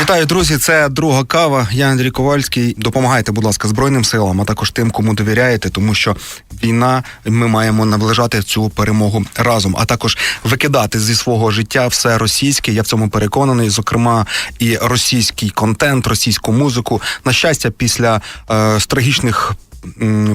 Вітаю, друзі! Це друга кава. Я Андрій Ковальський. Допомагайте, будь ласка, збройним силам, а також тим, кому довіряєте, тому що війна ми маємо наближати цю перемогу разом, а також викидати зі свого життя все російське. Я в цьому переконаний. Зокрема, і російський контент, російську музику. На щастя, після е, трагічних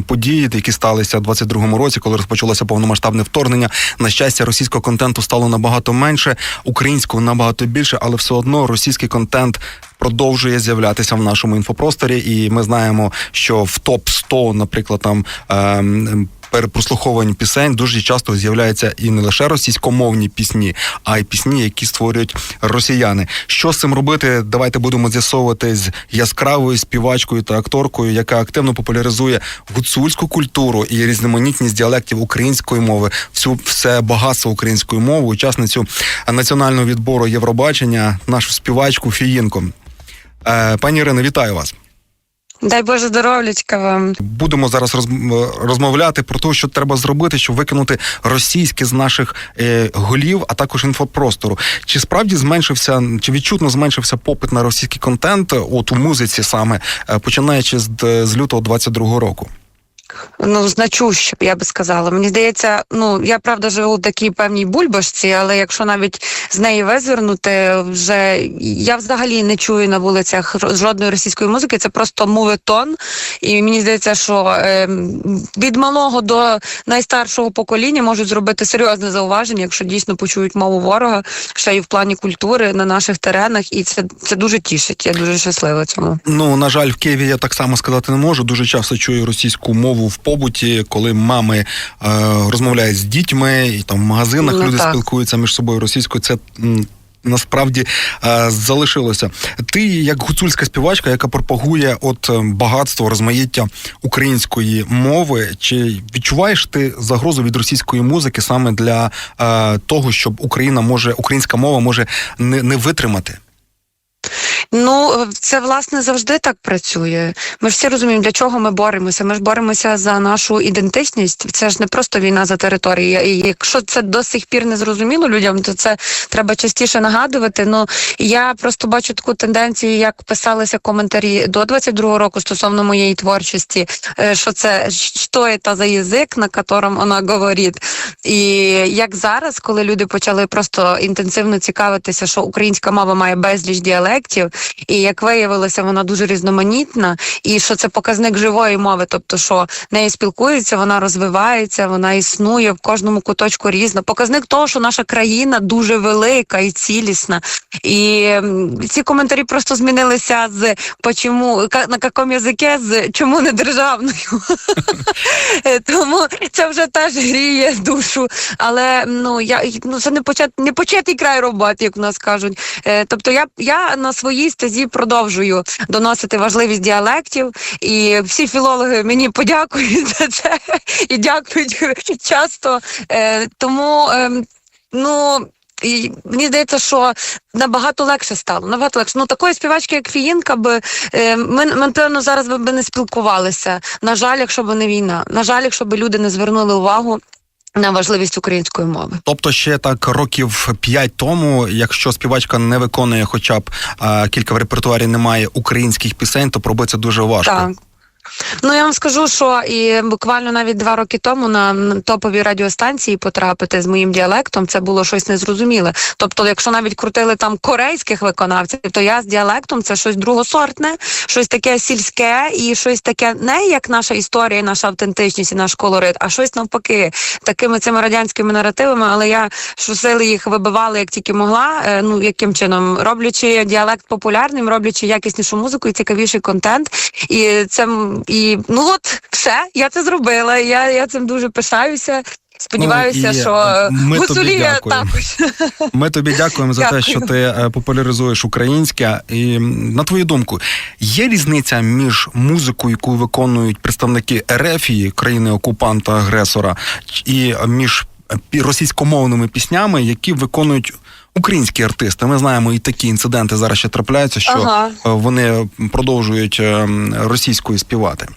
події, які сталися в 22-му році, коли розпочалося повномасштабне вторгнення. На щастя, російського контенту стало набагато менше, українського набагато більше, але все одно російський контент. Продовжує з'являтися в нашому інфопросторі, і ми знаємо, що в топ 100 наприклад, там ем, перепрослуховувань пісень дуже часто з'являються і не лише російськомовні пісні, а й пісні, які створюють росіяни. Що з цим робити? Давайте будемо з'ясовувати з яскравою співачкою та акторкою, яка активно популяризує гуцульську культуру і різноманітність діалектів української мови, всю все багатство української мови, учасницю національного відбору Євробачення, нашу співачку Фіїнко. Е, пані Ірино, вітаю вас. Дай Боже здоров'ячка вам. Будемо зараз розмовляти про те, що треба зробити, щоб викинути російське з наших е, голів, а також інфопростору. Чи справді зменшився, чи відчутно зменшився попит на російський контент, от у музиці саме е, починаючи з, з лютого 22-го року? Ну, значуще, я би сказала. Мені здається, ну я правда живу в такій певній бульбашці, але якщо навіть з неї визирнути, вже я взагалі не чую на вулицях жодної російської музики. Це просто моветон. І мені здається, що е, від малого до найстаршого покоління можуть зробити серйозне зауваження, якщо дійсно почують мову ворога, ще й в плані культури на наших теренах, і це, це дуже тішить. Я дуже щаслива цьому. Ну на жаль, в Києві я так само сказати не можу. Дуже часто чую російську мову в побуті, коли мами е, розмовляють з дітьми, і там в магазинах Ну, люди так. спілкуються між собою російською. Це м, насправді е, залишилося. Ти, як гуцульська співачка, яка пропагує от е, багатство розмаїття української мови, чи відчуваєш ти загрозу від російської музики саме для е, того, щоб Україна може українська мова може не, не витримати? Ну, це власне завжди так працює. Ми ж всі розуміємо, для чого ми боремося. Ми ж боремося за нашу ідентичність. Це ж не просто війна за територію. І якщо це до сих пір не зрозуміло людям, то це треба частіше нагадувати. Ну я просто бачу таку тенденцію, як писалися коментарі до 22-го року стосовно моєї творчості, е, що це що це за язик, на якому вона говорить. І як зараз, коли люди почали просто інтенсивно цікавитися, що українська мова має безліч діалектів, і як виявилося, вона дуже різноманітна, і що це показник живої мови, тобто, що нею спілкуються, вона розвивається, вона існує в кожному куточку різно. Показник того, що наша країна дуже велика і цілісна. І ці коментарі просто змінилися з почому на якому язикі, з чому не державною. Тому це вже теж гріє душу. Але ну я ну це не почат не початий край роботи, як в нас кажуть. Е, Тобто, я, я на своїй стезі продовжую доносити важливість діалектів, і всі філологи мені подякують за це і дякують часто. Е, Тому ем, ну. І мені здається, що набагато легше стало. Набагато легше. Ну такої співачки, як Фіїнка, би е, ми, напевно зараз би не спілкувалися. На жаль, якщо б не війна. На жаль, якщо б люди не звернули увагу на важливість української мови. Тобто ще так років п'ять тому, якщо співачка не виконує хоча б а, кілька в репертуарі немає українських пісень, то пробиться дуже важко. Так. Ну я вам скажу, що і буквально навіть два роки тому на топові радіостанції потрапити з моїм діалектом це було щось незрозуміле. Тобто, якщо навіть крутили там корейських виконавців, то я з діалектом це щось другосортне, щось таке сільське і щось таке не як наша історія, наша автентичність і наш колорит, а щось навпаки, такими цими радянськими наративами. Але я щосили їх вибивала як тільки могла. е, Ну яким чином роблячи діалект популярним, роблячи якіснішу музику і цікавіший контент. І це і ну от все, я це зробила. Я, я цим дуже пишаюся. Сподіваюся, Ну, що е, ми тобі також. Ми тобі дякуємо за те, що ти е, популяризуєш українське. І на твою думку, є різниця між музикою, яку виконують представники Ерефії, країни окупанта агресора, і між е, російськомовними піснями, які виконують. Українські артисти, ми знаємо, і такі інциденти зараз ще трапляються, що Ага. е, вони продовжують е, російською співати.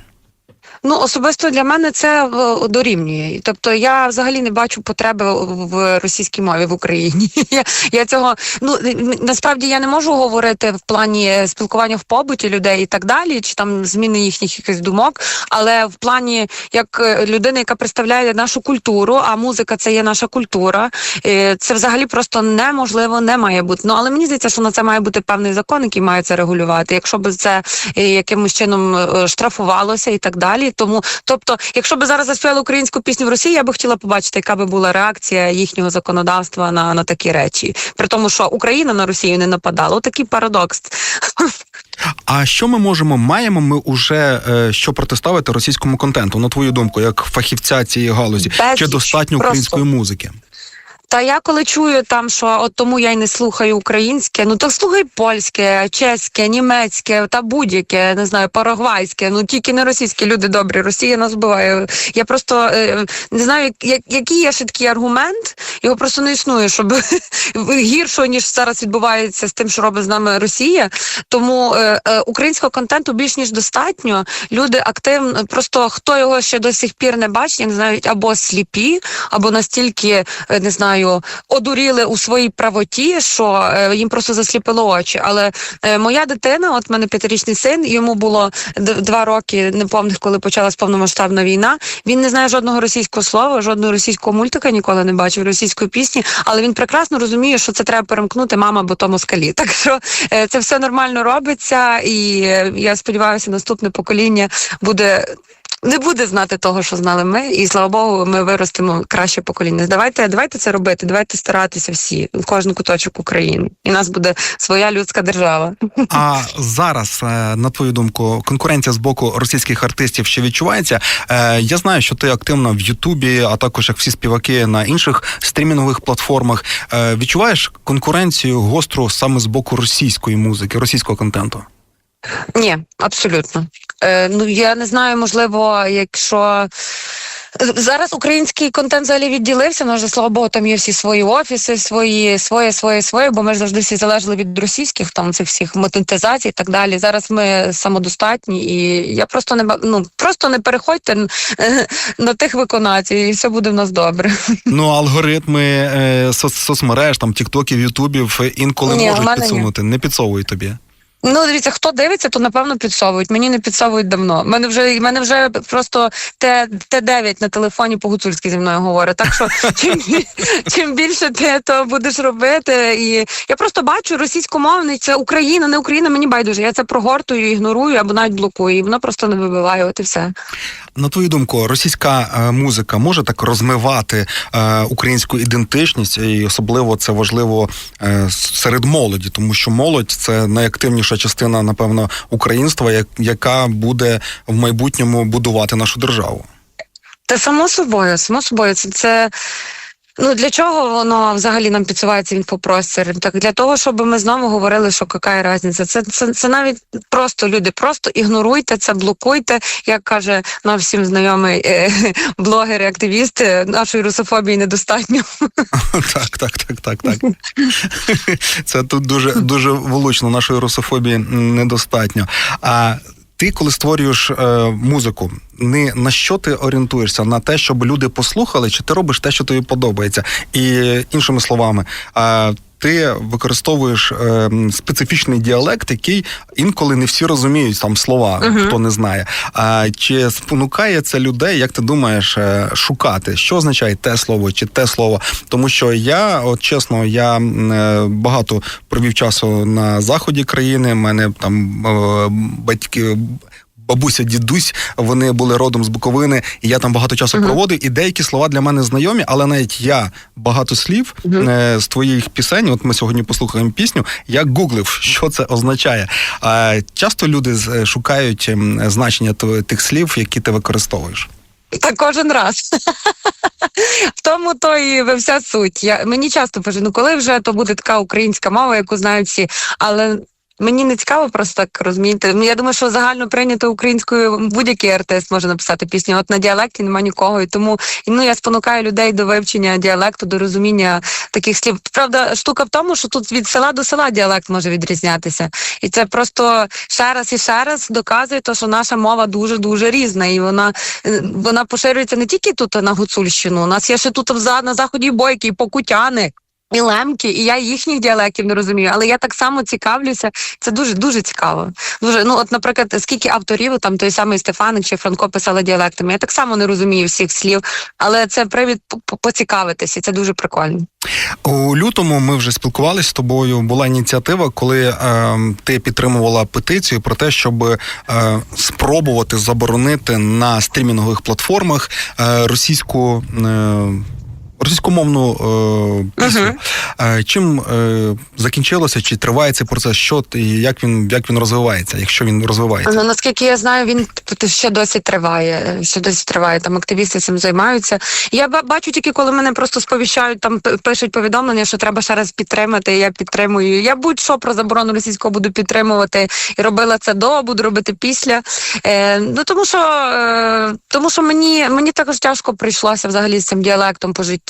Ну, особисто для мене це е, дорівнює. Тобто я взагалі не бачу потреби в- російській мові в Україні. Я, я цього ну насправді я не можу говорити в плані спілкування в побуті людей і так далі, чи там зміни їхніх якихось думок. Але в плані як е, людина, яка представляє нашу культуру, а музика це є наша культура. е, Це взагалі просто неможливо, не має бути. Ну але мені здається, що на це має бути певний закон, який має це регулювати. Якщо б це е, якимось чином е, штрафувалося і так далі. Тому, тобто, якщо б зараз заспівали українську пісню в Росії, я би хотіла побачити, яка би була реакція їхнього законодавства на, на такі речі. При тому, що Україна на Росію не нападала. Отакий парадокс. А що ми можемо, маємо ми уже е, що протиставити російському контенту? На твою думку, як фахівця цієї галузі, Безліч. чи достатньо Просто. української музики? Та я коли чую там, що от тому я й не слухаю українське, ну то слухай польське, чеське, німецьке та будь-яке, не знаю, парагвайське, ну тільки не російське, люди добрі. Росія нас вбиває. Я просто е, не знаю, як- який є ще такий аргумент, його просто не існує, щоб гіршого, ніж зараз відбувається з тим, що робить з нами Росія. Тому е, е, українського контенту більш ніж достатньо. Люди активно, просто хто його ще до сих пір не бачить, я не знаю, або сліпі, або настільки е, не знаю, одуріли у своїй правоті, що е, їм просто засліпило очі. Але е, моя дитина, от мене п'ятирічний син, йому було два роки неповних, коли почалась повномасштабна війна. Він не знає жодного російського слова, жодного російського мультика ніколи не бачив, російської пісні, але він прекрасно розуміє, що це треба перемкнути мама, бо то москалі. Так що е, це все нормально робиться, і я сподіваюся, наступне покоління буде. Не буде знати того, що знали ми, і слава Богу, ми виростемо краще покоління. Давайте, давайте це робити, давайте старатися всі, кожен куточок України, і нас буде своя людська держава. А зараз, е, на твою думку, конкуренція з боку російських артистів ще відчувається. Е, Я знаю, що ти активна в Ютубі, а також як всі співаки на інших стрімінгових платформах. Е, Відчуваєш конкуренцію гостру саме з боку російської музики, російського контенту? Ні, абсолютно. Е, ну я не знаю, можливо, якщо. Зараз український контент взагалі відділився. Ну, вже, слава Богу, там є всі свої офіси, свої, своє, своє, своє, бо ми ж завжди всі залежали від російських там цих всіх монетизацій і так далі. Зараз ми самодостатні, і я просто не ну просто не переходьте на тих виконавців, і все буде в нас добре. Ну, алгоритми е, соцмереж, там тіктоків, ютубів е, інколи Ні, можуть ні. підсунути, не підсовують тобі. Ну, дивіться, хто дивиться, то напевно підсовують. Мені не підсовують давно. Мене вже мене вже просто Т, Т9 на телефоні по гуцульськи зі мною говорить. Так що чим, чим більше ти то будеш робити, і я просто бачу російськомовний, це Україна, не Україна, мені байдуже. Я це прогортую, ігнорую або навіть блокую, і воно просто не вибиває. От і все. На твою думку, російська е, музика може так розмивати е, українську ідентичність, і особливо це важливо е, серед молоді, тому що молодь це найактивніша частина, напевно, українства, яка буде в майбутньому будувати нашу державу. Та само собою, само собою, це, це ну для чого воно взагалі нам підсувається інфопростір? Так для того, щоб ми знову говорили, що яка різниця. Це, це, це навіть просто люди, просто ігноруйте це, блокуйте, як каже нам всім знайомий е, блогер і активіст, е, нашої русофобії недостатньо. Так, так, так, так, так. Це тут дуже дуже влучно. Нашої русофобії недостатньо. А ти, коли створюєш е, музику, не на що ти орієнтуєшся? На те, щоб люди послухали, чи ти робиш те, що тобі подобається? І іншими словами, е, ти використовуєш е, специфічний діалект, який інколи не всі розуміють там слова, Мгм. хто не знає. А чи спонукає це людей, як ти думаєш, е, шукати, що означає те слово чи те слово? Тому що я, от чесно, я е, багато провів часу на заході країни. У мене там е, батьки. Бабуся, дідусь, вони були родом з Буковини, і я там багато часу Мгм. проводив. І деякі слова для мене знайомі, але навіть я багато слів Мгм. е, з твоїх пісень. От ми сьогодні послухаємо пісню. Я гуглив, що це означає. А часто люди е, шукають ем, значення тих слів, які ти використовуєш. Та кожен раз. В тому то і вся суть. Я мені часто кажуть, ну коли вже то буде така українська мова, яку знають всі, але. Мені не цікаво просто так розумієте. Я думаю, що загально прийнято українською будь-який артист може написати пісню. От на діалекті нема нікого. І тому ну я спонукаю людей до вивчення діалекту, до розуміння таких слів. Правда, штука в тому, що тут від села до села діалект може відрізнятися, і це просто ще раз і ще раз доказує, то, що наша мова дуже дуже різна, і вона е, вона поширюється не тільки тут на Гуцульщину. У нас є ще тут на заході бойки, покутяни. І лемки, і я їхніх діалектів не розумію, але я так само цікавлюся. Це дуже дуже цікаво. Дуже ну, от, наприклад, скільки авторів там той самий Стефаник чи Франко писали діалектами. Я так само не розумію всіх слів, але це привід по- по- поцікавитися, це дуже прикольно. У лютому ми вже спілкувалися з тобою. Була ініціатива, коли е, ти підтримувала петицію про те, щоб е, спробувати заборонити на стрімінгових платформах е, російську. Е, Російськомовну е, пісню. Е, чим е, закінчилося, чи триває цей процес, що і як він як він розвивається, якщо він розвивається? Ну наскільки я знаю, він ще досі триває. Ще досі триває. Там активісти цим займаються. Я бачу тільки, коли мене просто сповіщають, там пишуть повідомлення, що треба ще раз підтримати. Я підтримую. Я будь-що про заборону російського буду підтримувати і робила це до, буду робити після. Е, ну тому що е, тому що мені мені також тяжко прийшлося взагалі з цим діалектом по житті.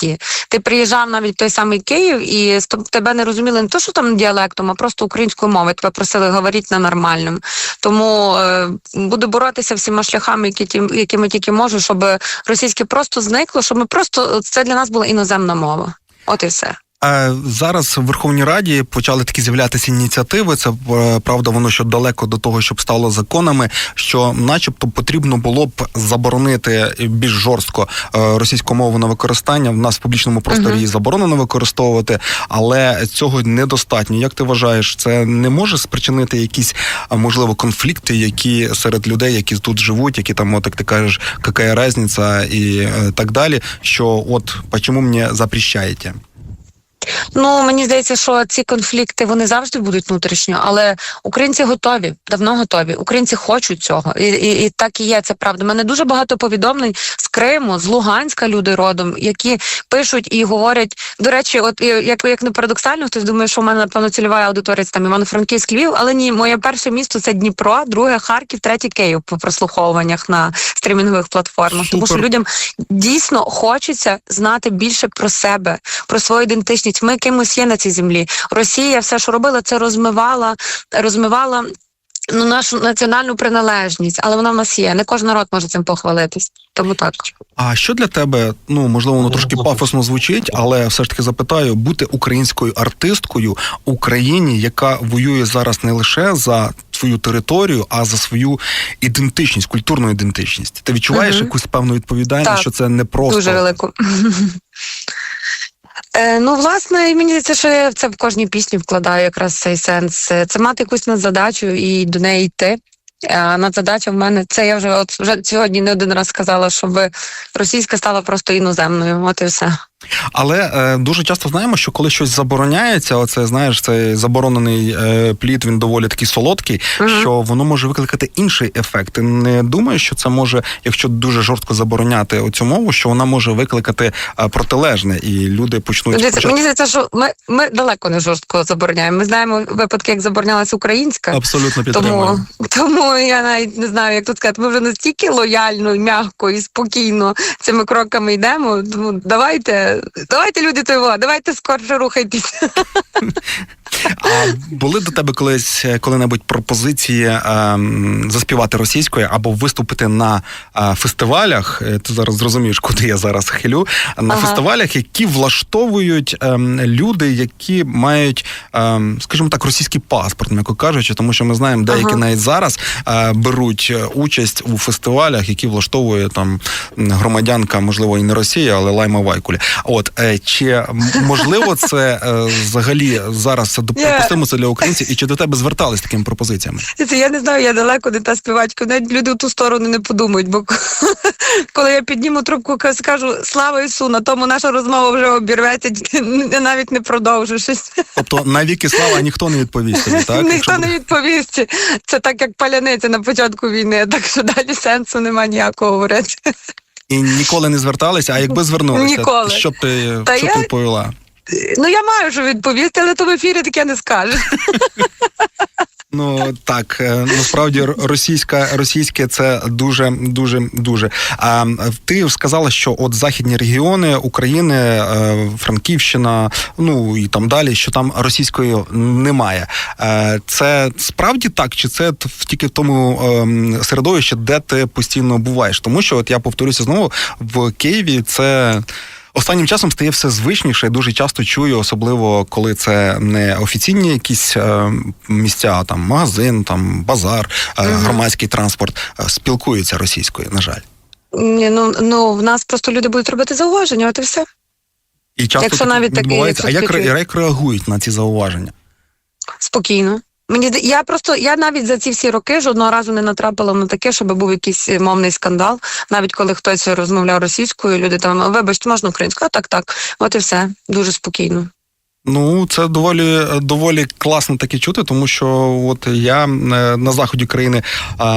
Ти приїжджав навіть в той самий Київ, і тебе не розуміли не то, що там діалектом, а просто українською мовою. Тебе просили говорити на нормальному. Тому е, буду боротися всіма шляхами, які ті, якими тільки можу, щоб російське просто зникло, щоб ми просто це для нас була іноземна мова. От і все. Е, Зараз в Верховній Раді почали такі з'являтися ініціативи. Це е, правда, воно ще далеко до того, щоб стало законами. Що, начебто, потрібно було б заборонити більш жорстко е, російську мову на використання. В нас в публічному просторі її заборонено використовувати, але цього недостатньо. Як ти вважаєш, це не може спричинити якісь можливо конфлікти, які серед людей, які тут живуть, які там, от як ти кажеш, яка різниця і так далі. Що от чому мені запрещаєте? Ну мені здається, що ці конфлікти вони завжди будуть внутрішньо, але українці готові, давно готові. Українці хочуть цього, і, і, і так і є. Це правда. У Мене дуже багато повідомлень з Криму, з Луганська люди родом, які пишуть і говорять. До речі, от як, як не парадоксально, хтось думає, що в мене напевно цільова аудиторія там Івано-Франківськ, Львів, але ні, моє перше місто це Дніпро, друге Харків, третє Київ по прослуховуваннях на стрімінгових платформах. Тому що людям дійсно хочеться знати більше про себе, про свою ідентичність. Ми кимось є на цій землі. Росія все, що робила, це розмивала, розмивала. Ну, нашу національну приналежність, але вона в нас є. Не кожен народ може цим похвалитись. Тому так. А що для тебе, ну можливо, воно трошки пафосно звучить, але все ж таки запитаю, бути українською артисткою в Україні, яка воює зараз не лише за свою територію, а за свою ідентичність, культурну ідентичність. Ти відчуваєш Мгм. якусь певну відповідальність, Так. що це не просто Дуже велику. Е, ну, власне, мені здається, що я це в кожній пісні вкладаю якраз цей сенс. Е, Це мати якусь надзадачу і до неї йти. А надзадача в мене це я вже от вже сьогодні не один раз сказала, щоб російська стала просто іноземною. От і все. Але е, дуже часто знаємо, що коли щось забороняється, оце знаєш, цей заборонений е, плід, він доволі такий солодкий, Мгм. що воно може викликати інший ефект. Ти не думаєш, що це може, якщо дуже жорстко забороняти оцю мову, що вона може викликати е, протилежне, і люди почнуть Дивіться, почати- мені здається, що ми, ми далеко не жорстко забороняємо. Ми знаємо випадки, як заборонялася українська. абсолютно підтримую. Тому, тому я навіть не знаю, як тут сказати. Ми вже настільки лояльно, м'яко і спокійно цими кроками йдемо. Тому давайте, давайте, люди того, давайте скорше рухайтеся. А були до тебе колись е, коли-небудь пропозиції ем, заспівати російською або виступити на е, фестивалях? Е, Ти зараз зрозумієш, куди я зараз хилю. На Ага. фестивалях, які влаштовують ем, люди, які мають, ем, скажімо так, російський паспорт, м'яко кажучи, тому що ми знаємо, деякі Ага. навіть зараз е, беруть е, участь у фестивалях, які влаштовує там громадянка, можливо, і не Росія, але Лайма Вайкулі. От е, чи можливо це е, взагалі зараз це допустимо це для українців, і чи до тебе звертались такими пропозиціями? Це я не знаю, я далеко не та співачка. Навіть люди в ту сторону не подумають, бо коли я підніму трубку, ка- скажу слава Ісу, на тому наша розмова вже обірветься, навіть не продовжу щось. Тобто навіки слава ніхто не відповість тобі, так? Ніхто Якщо не відповість. Це так, як паляниця на початку війни, так що далі сенсу немає ніякого говорити. І ніколи не зверталися, а якби звернулися, Ніколи. що б ти, Та що я- ти відповіла? Ну я маю що відповісти, але то в ефірі таке не скажеш. Ну так е, насправді російська російське це дуже дуже дуже. А ти сказала, що от західні регіони України, е, Франківщина, ну і там далі, що там російської немає. Е, Це справді так, чи це тільки в тому ем, середовищі, де ти постійно буваєш? Тому що от я повторюся знову в Києві це. Останнім часом стає все звичніше. Дуже часто чую, особливо коли це не офіційні якісь е, місця, там магазин, там базар, е, громадський транспорт е, спілкуються російською. На жаль, Ні, ну, ну в нас просто люди будуть робити зауваження, от і все. і часто Якщо навіть таке. А як, як реагують на ці зауваження? Спокійно. Мені я просто я навіть за ці всі роки жодного разу не натрапила на таке, щоб був якийсь е, мовний скандал. Навіть коли хтось розмовляв російською, люди там вибачте, можна українською, а так, так. От і все. Дуже спокійно. Ну, це доволі доволі класно таке чути, тому що от я е, на заході країни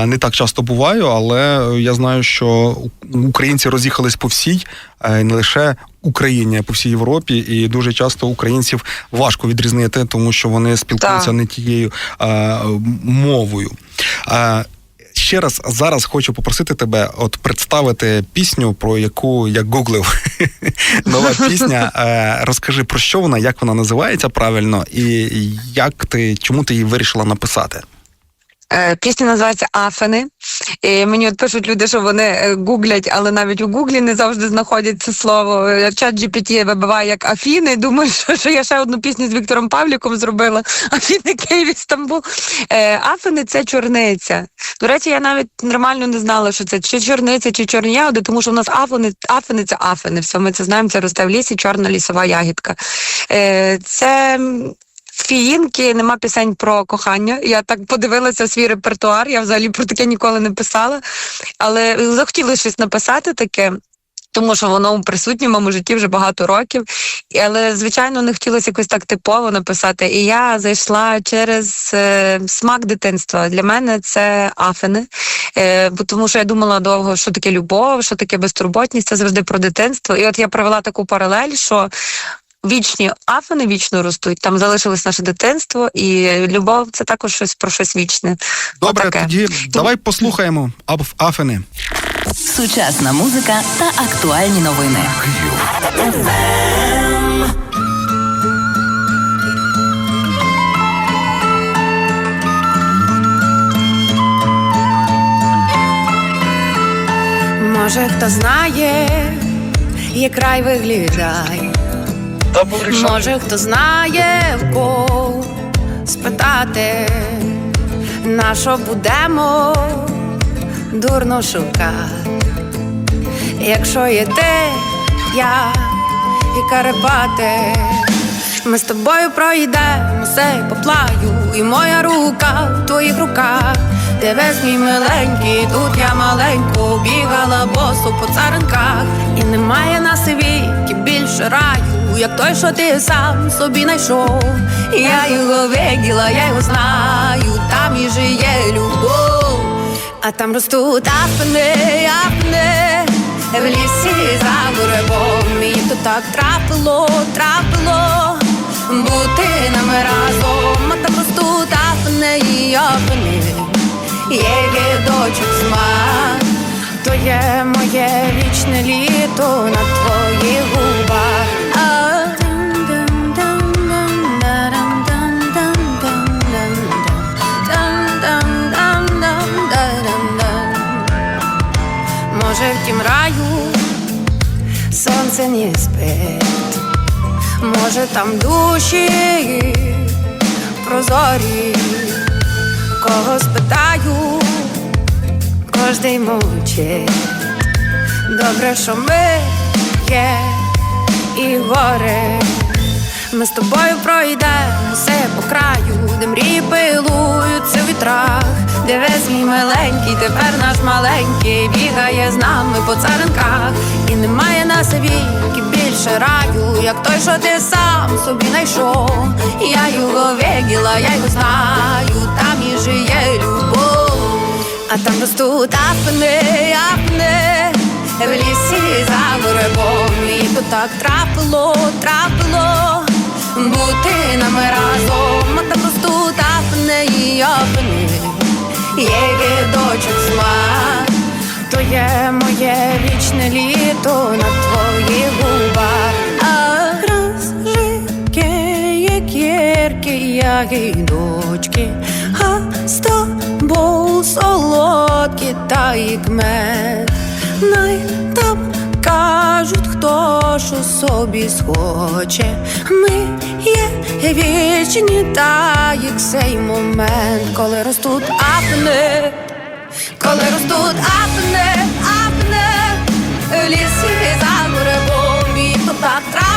не так часто буваю, але я знаю, що українці роз'їхались по всій, е, не лише Україні, а по всій Європі, і дуже часто українців важко відрізнити, тому що вони спілкуються Так. не тією мовою. Ще раз зараз хочу попросити тебе от представити пісню, про яку я гуглив. Нова пісня. Е, Розкажи про що вона, як вона називається правильно, і як ти чому ти її вирішила написати? Е, Пісня називається Афени. І мені от пишуть люди, що вони е, гуглять, але навіть у гуглі не завжди знаходять це слово. Е, Чат GPT вибиває як Афіни. Думаю, що, що я ще одну пісню з Віктором Павліком зробила. Афіни Київ Стамбул. Афени це чорниця. До речі, я навіть нормально не знала, що це чи чорниця, чи чорні ягоди, тому що в нас афени, афени це афени. Все, ми це знаємо, це росте в лісі, чорна лісова ягідка. Це. Фіїнки нема пісень про кохання. Я так подивилася свій репертуар. Я взагалі про таке ніколи не писала. Але захотіли щось написати таке. Тому що воно у присутньому житті вже багато років, але звичайно не хотілося якось так типово написати. І я зайшла через е, смак дитинства. Для мене це афини, е, тому що я думала довго, що таке любов, що таке безтурботність. Це завжди про дитинство. І от я провела таку паралель, що вічні афини вічно ростуть. Там залишилось наше дитинство, і любов це також щось про щось вічне. Добре, Отаке. тоді давай послухаємо Аф- Афини. Сучасна музика та актуальні новини. Може, хто знає, як край виглядає. Може, хто знає в кого спитати, на що будемо дурно шукати. Якщо є ти, я і Карпати, ми з тобою пройдемо все по плаю, і моя рука в твоїх руках. Дивись, мій миленький, тут я маленько бігала босу по царинках, і немає на світі більше раю, як той, що ти сам собі знайшов. Я його виділа, я його знаю, там і жиє любов. А там ростуть афини, афини, в лісі за буревом. Мені то так трапило, трапило бути нами разом. А там ростуть афини і афини, є дочок смак. То є моє вічне літо на твоїх губах. Може, в тім раю сонце не спить, може там душі прозорі, кого спитаю, кожний мовчить. Добре, що ми є і горе. Ми з тобою пройдемо все по краю, де мрії пилуються в вітрах. Дивись, мій миленький, тепер наш маленький бігає з нами по царинках. І немає на світі більше раю, як той, що ти сам собі знайшов. Я його виділа, я його знаю, там і жиє любов. А там ростуть афини, афини, в лісі за грибом. І то так трапило, трапило бути нами разом, та просто так не япни, є дочок смак. То є моє вічне літо на твоїх губах, а розжике, як гірки ягідочки, а з тобою солодкі та як мед. Най там кажуть, хто що собі схоче. Ми є вічні, та як цей момент, коли ростуть апне. Коли ростуть апне, апне, ліс лісі за грибом, і то так